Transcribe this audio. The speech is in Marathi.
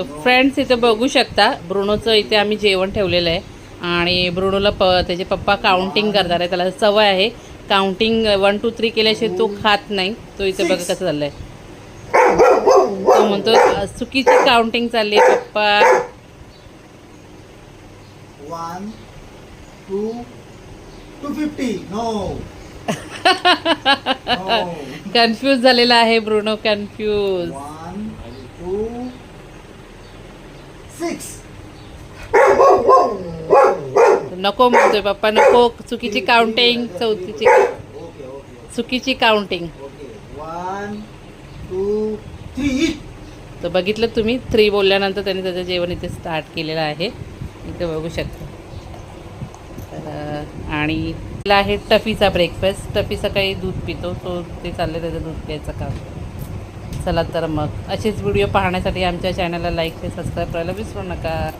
तो फ्रेंड्स इथे बघू शकता. ब्रुनोचं इथे आम्ही जेवण ठेवलेलं आहे. आणि ब्रुनोला प त्याचे पप्पा काउंटिंग करणार आहे त्याला सवय आहे. काउंटिंग वन टू थ्री केल्याशिवाय तो खात नाही. तो इथे बघा कसं चाललंय. तो म्हणतो "अ, चुकीची काउंटिंग चालली आहे पप्पा. One two two fifty no confuse झालेला आहे ब्रुनो कन्फ्यूज वन टू नको म्हणतोय पप्पा नको. चुकीची काउंटिंग चौथीची. चुकीची काउंटिंग तर बघितलं तुम्ही थ्री बोलल्यानंतर त्यांनी त्याचं जेवण इथे स्टार्ट केलेलं आहे. इथे बघू शकता. आणि त्याला आहे टफीचा ब्रेकफास्ट टफी सकाळी दूध पितो तो ते चालले त्याचं दूध प्यायचं काम. चला तर मग असेच व्हिडिओ पाहण्यासाठी आमच्या चॅनलला लाईक आणि सबस्क्राईब करायला विसरू नका.